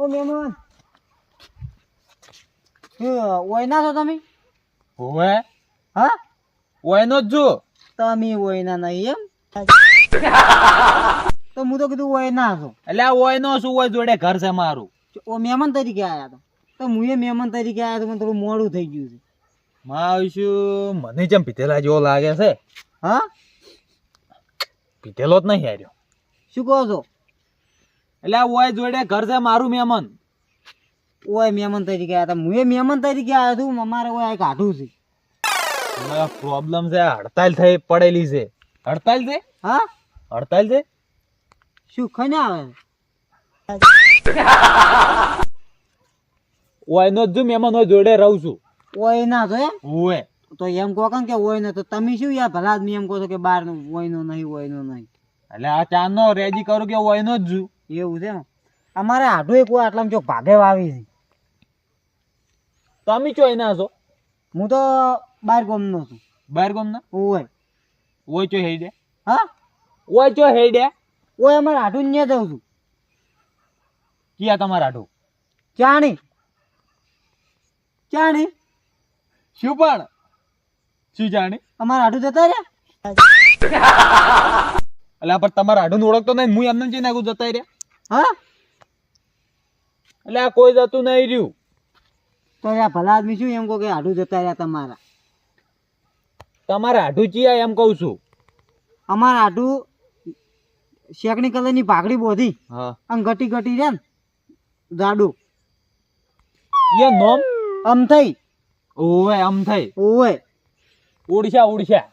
ઓ મહેમાન. ઓયના છો તમે? હોવે. હા? ઓયનો જ જો તમે ઓયના નહીં એમ? તો હું તો કીધું ઓયના છો. એટલે આ ઓયનો શું હોય જોડે? ઘર છે મારું. ઓ મહેમાન તરીકે આવ્યા હતા તો હું એ મહેમાન તરીકે આવ્યા તો મને થોડું મોડું થઈ ગયું છે. માવશું મને જેમ પીધેલા જેવો લાગે છે. હા? પીધેલો જ નહીં આવ્યો શું કહો છો? એટલે ઓય જોડે ઘર છે મારું મહેમાન. ઓય મહેમાન તરીકે આવ્યા હતા હું એ મહેમાન તરીકે આવ્યો છું અમારે ઓય એક આઢું છે. પ્રોબ્લેમ છે હડતાલ થઈ પડેલી છે. હડતાલ છે? હા? હડતાલ છે? શું ખને આવે? ઓયનો જ જો મહેમાન હોય જોડે રહું છું. ઓય ના તો એમ? ઓય. તો એમ કહો કે ઓય ને તો તમે શું યાર ભલા આદમી એમ કહો છો કે બારનું ઓય નો નહીં ઓય નો નહીં? એટલે આ ચાંદનો રેજી કરું કે ઓયનો જ જુ. એવું છે અમારે આઢો એક આટલામાં ચોક ભાગે વાવી છે. તમે ચોય એના છો? હું તો બાર ગોમ નો છું. બાર ગોમ ના ઓય. ઓય ચો હેડે? હા? ઓય ચો હેડે? ઓય અમારે આઢો ને જાઉં છું. ક્યાં તમારા આઢો ચાણી. ચાણી. શું પણ? શું જાણી અમારે આઢું જતા રહ્યા? એટલે પણ તમારા આઢું ઓળખતો નહીં હું એમને જઈ નાખું જતા રહ્યા? હા? એટલે આ કોઈ જતું નહીં રહ્યું. તો આ ભલા આદમી શું એમ કહો કે આઢું જતા રહ્યા તમારા? તમારા આઢું ચિયા એમ કહું છું. અમારા આઢું શેકણી કલરની પાઘડી બોધી. હા. આમ ઘટી ઘટી રે ને જાડું. એ નોમ? આમ થઈ. ઓવે આમ થઈ. ઓવે. ઓડિશા ઓડિશા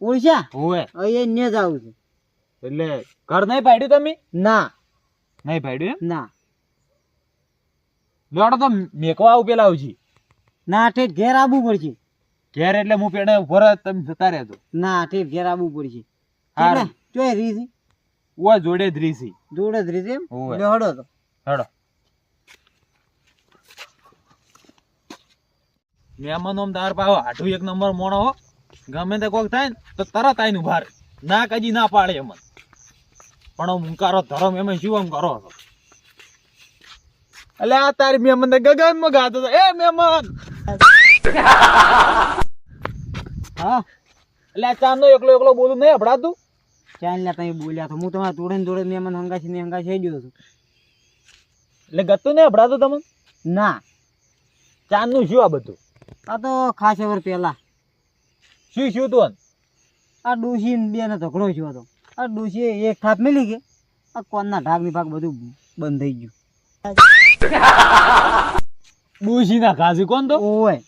ઓડિશા ઓવે. અહીંયા ને જ આવું છે. એટલે ઘર નહીં પાડ્યું તમે? ના. નહીં પાડ્યું ના. લેવડો તો મેકવા આવું પેલા આવજી. ના ઠેઠ ઘેર આવવું પડશે. ઘેર એટલે હું પેડે ઊભો તમે જતા રહેજો. ના ઠેઠ ઘેર આવવું પડશે. હા એટલે રીસી ઓ જોડે જ રીસી જોડે જ રીસી હડો તો. હેડો. મહેમાનો તાર પાવો હાટું એક નંબર મોણો હો. ગમે તે કોક થાય ને તો તરત આઈને ઊભા ભાર ના કજી ના પાડે એમ પણ મુકારો ધરમ એમ શું આમ કરો છો. એટલે આ તારી મહેમાન ને ગગનમાં ગાતો હતો. એ મહેમાન હા? એટલે આ ચાંદનો એકલો એકલો બોલું નહીં હભળાતું ચાલ લ્યા તમે બોલ્યા તો. હું તમારા જોડે ને જોડે મહેમાન હંગાસી ને હંગાસી ગયો છું. એટલે ગતું નહીં હભળાતું તમને? ના. ચાંદનું શું આ બધું? આ તો ખાસ વર પહેલા. શું શું તું આ ડોશી ને બે ને ઝઘડો થયો હતો. આ ડોશી એક થાપ મિલી ગઈ આ કોનના ઢાકની ભાગ બધું બંધ થઈ ગયું. ડૂસી ના ઘાસી કોણ તો? ઓય.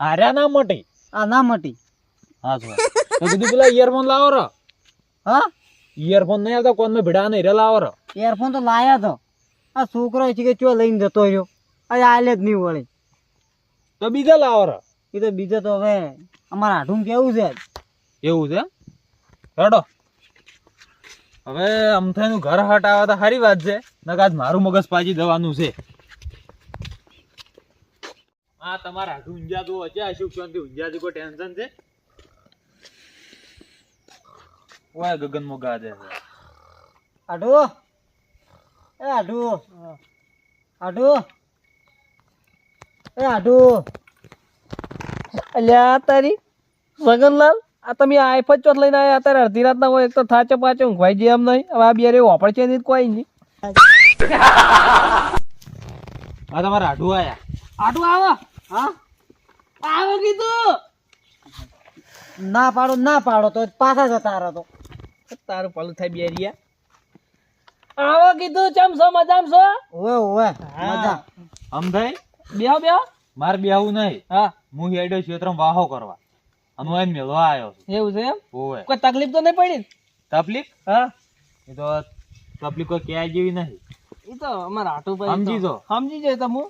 હાર્યા ના મટી. આ ના મટી. હા તો તો કીધું પેલા ઇયરફોન લાવો રો. હા? ઇયરફોન નહીં આવતા કોનમાં ભીડા નહીં રે લાવો રો. ઇયરફોન તો લાયા તો. આ છોકરો છે કે ચો લઈને જતો રહ્યો? આ આલે જ નહીં વળી. તો બીજા લાવો રો. એ તો બીજો તો હવે અમારા હાઠું કેવું છે? એવું છે? હેડો હવે અમથાઈનું ઘર હટાવે તો સારી વાત છે. નકાજ મારું મગજ પાછી દેવાનું છે. હા તમારા હાથું ઊંઝાતું હશે આ સુખ શાંતિ ઊંઝાતું કોઈ ટેન્શન છે? ઓય ગગન મોગા ગાજે છે. આઢુ એ આઢુ આઢુ એ આઢુ અલ્યા તારી સગનલાલ આ તમે આઈફોન ચોથ લઈને આવ્યા અત્યારે અડધી રાતના હોય એક તો થાચે પાચે ઊંઘવાઈ જાય એમ નહીં. હવે આ બે ઓપડ છે નહીં કોઈ નહીં. આ તમારા આડું આયા. આડું આવો. હા? આવો કીધું. ના પાડો ના પાડો તો પાછા જતા રહો તો. તારું પાલું થાય બે રિયા આવો કીધું ચમ છો મજામ છો? ઓએ ઓએ મજા. અમથાઈ બેહો બેહો. મારે બેહવું નહીં. હા. હું હેડ્યો ક્ષેત્રમાં વાહો કરવા. હું મેળવા આવ્યો છું. એવું છે એમ? ઓય. કોઈ તકલીફ તો નહીં પડી તકલીફ? હા. એ તો તકલીફ કોઈ ક્યાંય જેવી નહીં એ તો અમારા આટું ભાઈ સમજી જો. સમજી જાય તમે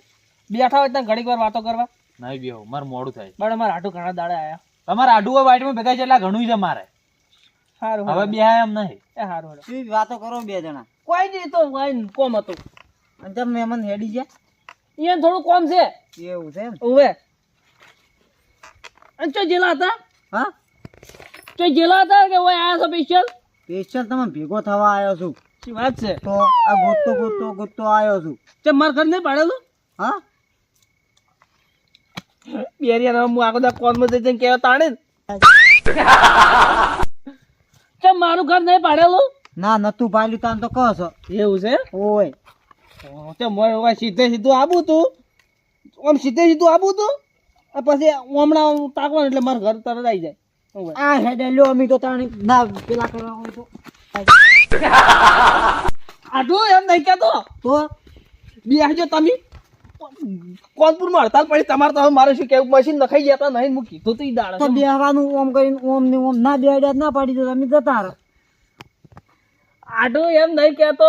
બેઠા હોય ત્યાં ઘડીક વાર વાતો કરવા. નહીં બેહો મારે મોડું થાય પણ અમારા આટુ ઘણા દાડે આયા. તમારા આડુ વાઈટમાં ભેગા છે એટલે ઘણું છે મારે. સારું હવે બે એમ નહીં. એ સારું હેડો. શું વાતો કરો બે જણા? કોઈ નહીં તો કોઈ કોમ હતું. અને તમે મહેમાન હેડી ગયા? અહીંયા થોડું કોમ છે. એવું છે એમ? ઓવે અને ચો જેલા હતા? હા? ચો જેલા હતા કે ઓય આયા છો સ્પેશિયલ સ્પેશિયલ તમે ભેગો થવા આવ્યો છું. શું વાત છે? તો આ ગોતતો ગોતતો ગોતતો આવ્યો છું. ચમ માર ઘર નહીં પાડેલું હા? બેરિયા હું આખો દા કોનમાં જઈને કેવા તાણે ને. મારું ઘર નહીં પાડેલું? ના નતું પાડ્યું તાન તો કહો છો. એવું છે? ઓય. ચમ મારે સીધે સીધું આબુ તું? આમ સીધે સીધું આબુ તું? પછી હમણાં તાકવાનું એટલે મારા ઘર તરત આવી જાય. આ હેડે લ્યો અમી તો તાણી ના પેલા કરવા હોય તો. આટલું એમ નહીં કહેતો. તો? બે આવજો તમે. કોનપુરમાં હડતાલ પડી તમારે તો મારે શું કેવું મશીન નખાઈ ગયા તા નહીં મૂકી. તો તું દાડે તો બેહવાનું ઓમ કરીને ઓમ ને ઓમ. ના બેડ્યા ના પાડી દો તમે જતા રહો. આટલું એમ નહીં કહેતો.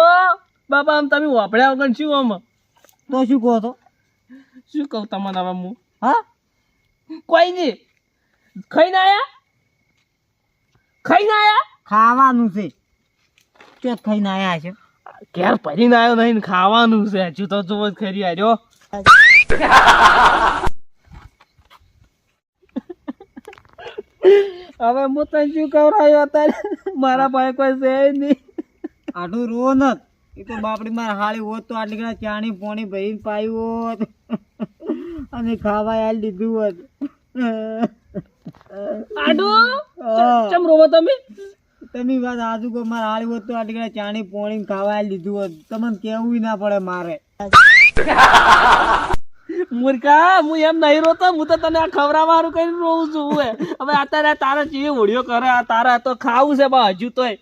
બાપા આમ તમે વાપર્યા વગર શું આમ? તો શું કહો તો? શું કહું તમને હવે હું હા? કોઈ નહીં ખાઈને આયા ખાઈને આયા ખાવાનું છે. ચોથ ખાઈને આયા છે? ઘેર ભરીને આવ્યો નહીં ખાવાનું છે. હજુ તો જો ખરી આર્યો હવે હું તને શું કવરાયો અત્યારે? મારા પાસે કોઈ છે નહીં. આટલું રો ન. એ તો બાપડી માર હાળી હોત તો આટલી ઘણા ચાણી પોણી ભરીને પાયું હોત. અને ખાવા આલી લીધું હોત. આડો? ચમ રોવો તમે? તમે વાત આજુ કો માર હાળી હોત તો આટલી ચાણી પોણી ખાવા આલી હોત. તમને કેવું ના પડે મારે. મૂર્ખા હું એમ નહીં રોતો હું તો તને આ ખવડાવવાનું કરીને રોઉં છું હવે હવે અત્યારે તારા ચીવી હોળીઓ કરે આ તારા તો ખાવું છે બા હજુ તોય.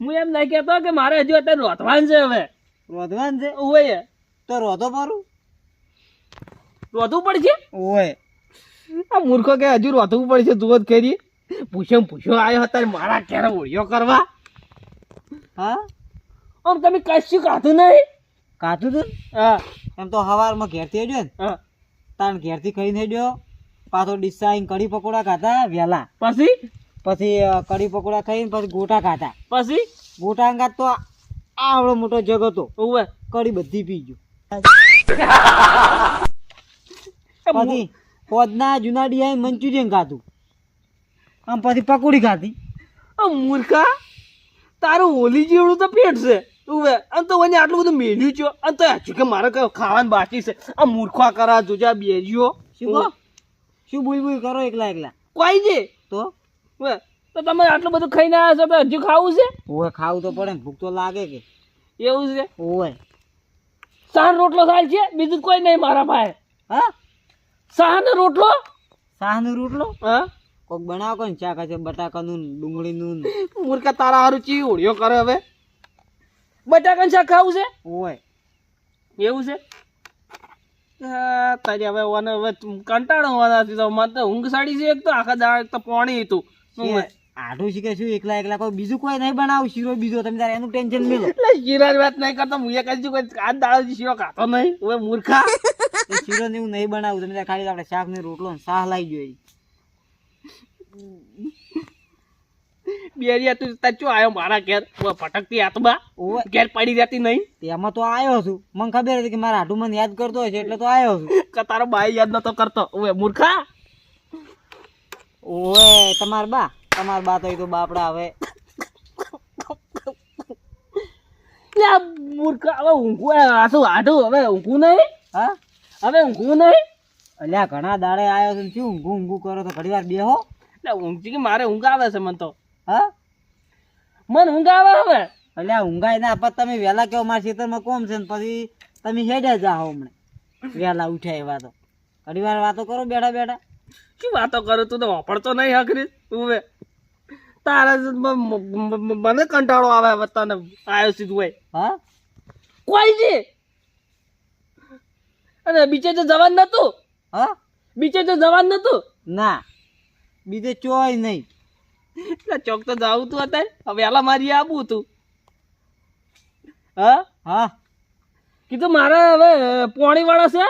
હું એમ નહીં કહેતો કે મારે હજુ અત્યારે રોધવાન છે હવે. રોધવાન છે? ઓય તો રોધો પારું રોધવું પડશે? ઓય. આ મૂર્ખો કે હજુ રોધવું પડશે તું જ કરી. પૂછ્યો પૂછ્યો આવ્યો અત્યારે મારા ઘેર ઓળિયો કરવા. હા? આમ તમે કશું કાધું નહીં? કાધું તું? હા. એમ તો હવારમાં ઘેરથી હેડ્યો ને. તાણ ઘેરથી ખાઈને હેડ્યો પાછો ડિસાઈન કઢી પકોડા ખાધા વહેલા પછી? પછી કઢી પકોડા ખાઈને પછી ગોટા ખાધા. પછી? ગોટા ખાત તો આવડો મોટો જગ હતો. કઢી બધી પી ગયો. પછી પોદના જુના ડિયાઈ મંચુરિયન ખાધું. આમ પછી પકોડી ખાધી. આ મૂર્ખા તારું હોલી જેવડું તો પેટ છે. ઉવે અને તો વને આટલું બધું મેળ્યું છે? અને તો હજુ કે મારે ખાવાનું બાકી છે. આ મૂર્ખા કરા જોજા બેરીઓ શું શું બુઈ બુઈ કરો એકલા એકલા? કોઈ જે? તો? ઉવે, તો તમે આટલું બધું ખાઈને આવ્યા છો હજુ ખાવું છે? ઓય ખાવું તો પડે ને ભૂખ તો લાગે કે. એવું છે? ઓય સાર રોટલો થાય છે બીજું કોઈ નહીં મારા પાસે. હા? સાન રોટલો? શાહનો રોટલો? હા? કોક બનાવો કોને ચા કાચે બટાકાનું નું ડુંગળીનું. નું મૂર્ખા તારા હારું ચી ઓળિયો કરે હવે. બટાકાનું શાક ખાવું છે? ઓય એવું છે? તારી હવે ઓને હવે કંટાળો હોવાથી તો મને તો ઊંઘ સાડી છે એક તો આખા દાળ એક તો પાણી હતું. આઠું આઢું શીખે શું? એકલા એકલા કોઈ બીજું કોઈ નહીં બનાવું શીરો બીજો તમે તારે એનું ટેન્શન નહીં એટલે શીરાની વાત નહીં કરતો હું એ કહીશું કોઈ આ દાળ શીરો ખાતો નહીં. હવે મૂર્ખા. એ શીરો ને એવું નહીં બનાવું તમે ખાલી આપણે શાક ને રોટલો ને શાહ લાવી જોઈએ બેરિયા તું તાર ચો આવ્યો મારા ઘેર? ફટકતી આત્મા. ઘેર પડી જતી નહીં. એમાં તો આવ્યો છું. મને ખબર હતી કે મારા હાટુ મને યાદ કરતો હોય છે એટલે તો આવ્યો છું. કે તારો બાઈ યાદ નતો કરતો. ઓએ મૂર્ખા. ઓએ તમાર બા. તમાર બા તો એ તો બાપડા હવે. મૂર્ખા હવે ઊંઘું આ શું આઢું હવે ઊંઘું નહીં? હા? હવે ઊંઘું નહીં? અલ્યા ઘણા દાડે આવ્યો છે. શું ઊંઘું ઊંઘું કરો તો ઘડી વાર બેહો. એટલે ઊંઘી કે મારે ઊંઘ આવે છે મને તો. હા? મને ઊંઘ આવે હવે. અલ્યા ઊંઘાય ના પણ તમે વહેલા કેવો મારા ખેતરમાં કોમ છે ને પછી તમે હેડે જાઓ હમણાં. વહેલા ઉઠ્યા એવા તો ઘડી વાર વાતો કરો બેઠા બેઠા. શું વાતો કરો? તું તો વાપરતો નહીં હકરી તું હવે. તારા જ મને કંટાળો આવે તને આવ્યો સીધું હોય. હા? કોઈ છે અને બીચે તો જવાન નતું. હા? બીચે તો જવાન નતું. ના. બીજે ચોય નહીં. ચોક તો જાવું તું અત્યારે. હવે વહેલા મારી આવું તું. હા? હા. કીધું મારે હવે પોણી વાળા છે.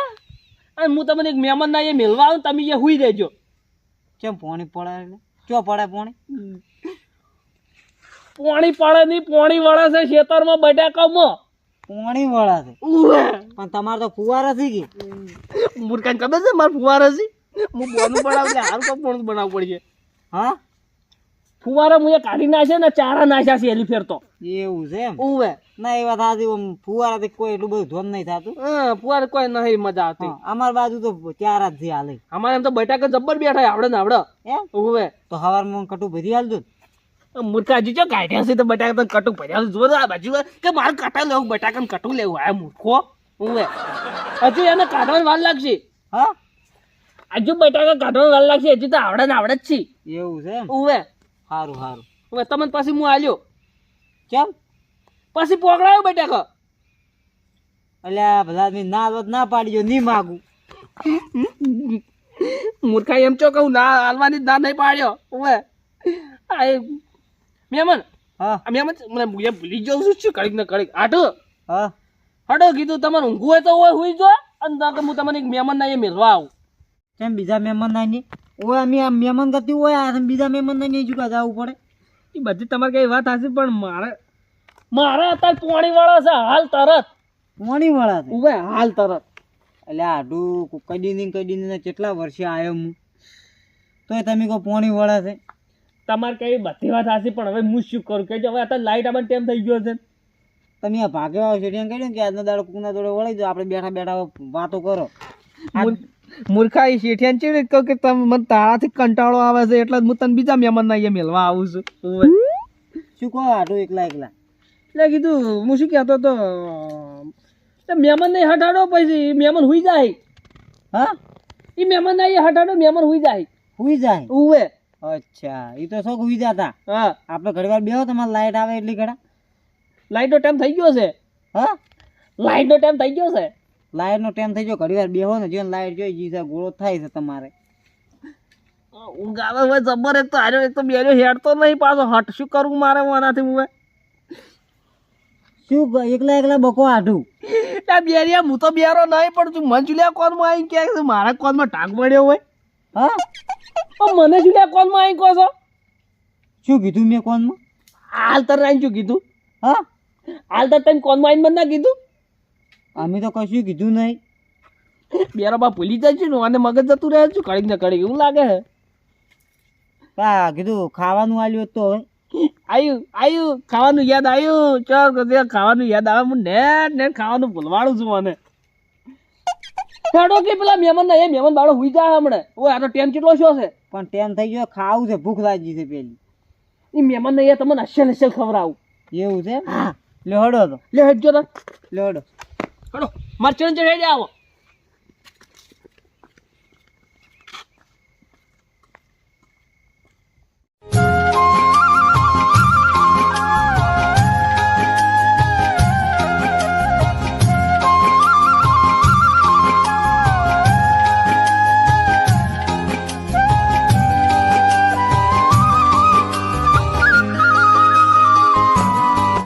અને હું તમને એક મહેમાન ના એ મેળવા આવું તમે એ હુઈ દેજો કેમ પોણી પડે એટલે? ચો પડે પોણી? પોણી પડે નહીં પોણી વાળા છે ખેતરમાં બટાકામાં. પોણી વળા છે. પણ તમારે તો ફુવાર હતી કે? મૂર્ખાને ખબર છે મારે ફુવાર હશે હું બોનું બનાવું એટલે હારું તો પોણું બનાવવું પડશે. હા? ફુવારા મુજે કાઢી નાખે ને ચારા નાખ્યા છે એલી ફેરતો એવું છે એમ? ઉવે. ના એ વાત સાચી ફુવારા થી કોઈ એટલું બધું ધોન નહીં થતું. હા ફુવારે કોઈ નહીં મજા આવતી. અમાર બાજુ તો ચારા જ હાલે. અમારે એમ તો બટાકા જબ્બર બેઠા આવડે ને આવડે. ઉવે. તો હવારમાં કટું ભરી હાલજો ને. મૂર્ખાજી જો કાઢ્યા છે તો બટાકા તો કટું ભર્યા છે. આ બાજુ કે મારે કટા લેવું બટાકા કટું લેવું. આ મૂર્ખો. ઉવે હજુ એને કાઢવાની વાર લાગશે. હા? હજુ બટાકા કાઢવાની વાર લાગશે. હજુ તો આવડે ને આવડે જ છે. એવું છે ઉવે સારું સારું હવે તમને પાછી હું આલ્યો. કેમ? પછી પોકડાયો બટાકા. એટલે બધા ના આલવા ના પાડી જો નહીં માગું. મૂર્ખા એમ ચો કહું ના હાલવાની જ ના નહીં પાડ્યો. ઉવે આ એ મહેમાન હા. આ મને ભૂલી ભૂલી જાઉં છું શું કડીક ને કડીક આટો હા. હડો કીધું તમારે ઊંઘું હોય તો હોય હુઈ જો. અને કે હું તમને એક મહેમાન ના અહીંયા મેળવા આવું. કેમ બીજા મહેમાન ના નહીં? ઓય અમે આ મહેમાન કરતી હોય આ બીજા મહેમાન ના નહીં ચૂકા જવું પડે. એ બધી તમારે કઈ વાત હશે પણ મારે મારે અત્યારે પોણી વાળા છે હાલ તરત. પોણી વાળા છે? ઉભે હાલ તરત. એટલે આડું કડીને કડીને કેટલા વર્ષે આવ્યો હું? તોય તમે કહો પોણી વાળા છે. તમારે કઈ બધી વાત હશે પણ હવે હું શું કરું? કે હવે અત્યારે લાઈટ આપણને ટાઈમ થઈ ગયો છે. તમે આ ભાગે આવો છે ત્યાં કહ્યું કે આજનો દાડો કુના જોડે વળી દો આપણે બેઠા બેઠા વાતો કરો. મૂર્ખા એ શેઠિયાને ચેવી કહું કે તમે મને તારાથી કંટાળો આવે છે એટલે હું તને બીજા મહેમાન ના અહીંયા મેળવા આવું છું. શું કહો આડું એકલા એકલા? એટલે કીધું હું શું કહેતો તો એ મહેમાન ને હટાડો પછી મહેમાન હુઈ જાય. હા? એ મહેમાન ના હટાડો મહેમાન હુઈ જાય. હુઈ જાય? ઉવે. અચ્છા એ તો શોખ વિધા હતા હા. આપણે ઘણી વાર બેહો તમારે લાઇટ આવે એટલી ઘડા લાઈટનો ટાઈમ થઈ ગયો છે. હા? લાઈટનો ટાઈમ થઈ ગયો છે. લાઇટનો ટાઈમ થઈ ગયો ઘણી વાર બેહો ને જો લાઈટ જોઈ જીસા ગોળો થાય છે તમારે. ઊંઘ આવે હવે જબર એક તો હાર્યો એક તો બેર્યો હેડતો નહીં પાછો. હટ શું કરવું મારે હું આનાથી હું શું એકલા એકલા બકો આઢું. ત્યાં બેરિયા હું તો બેરો નહીં પણ તું મન ચુલ્યા કોનમાં આવી ક્યાંક મારા કોનમાં ટાંગ પડ્યો હોય. હા? મને લે કોનમાં આવી કહો છો? શું કીધું મેં કોનમાં હાલ તર આવીને શું કીધું? હા? હાલ તર તને કોનમાં આવીને મને ના કીધું? અમે તો કશું કીધું નહીં. બેરો બા ભૂલી જાય છે ને અને મગજ જતું રહે છે કડીક ને કડીક એવું લાગે હે હા કીધું ખાવાનું આવ્યું તો હવે. આયુ આયુ ખાવાનું યાદ આવ્યું ચાલ કદે ખાવાનું યાદ આવે હું ને ને ખાવાનું ભૂલવાડું છું મને. હેડો કે પેલા મહેમાન ના એ મહેમાન બાળો હુઈ જાય હમણે. ઓય આ તો ટેમ કેટલો છો છે. પણ ટેન થઈ ગયો ખાવું છે ભૂખ લાગી છે પેલી. એ મહેમાન ને એ તમને અસલ અસલ ખવડાવું. એવું છે લે હડો તો. લે હેડજો તો. લે હડો. હડો માર ચણ ચણ હેડે આવો.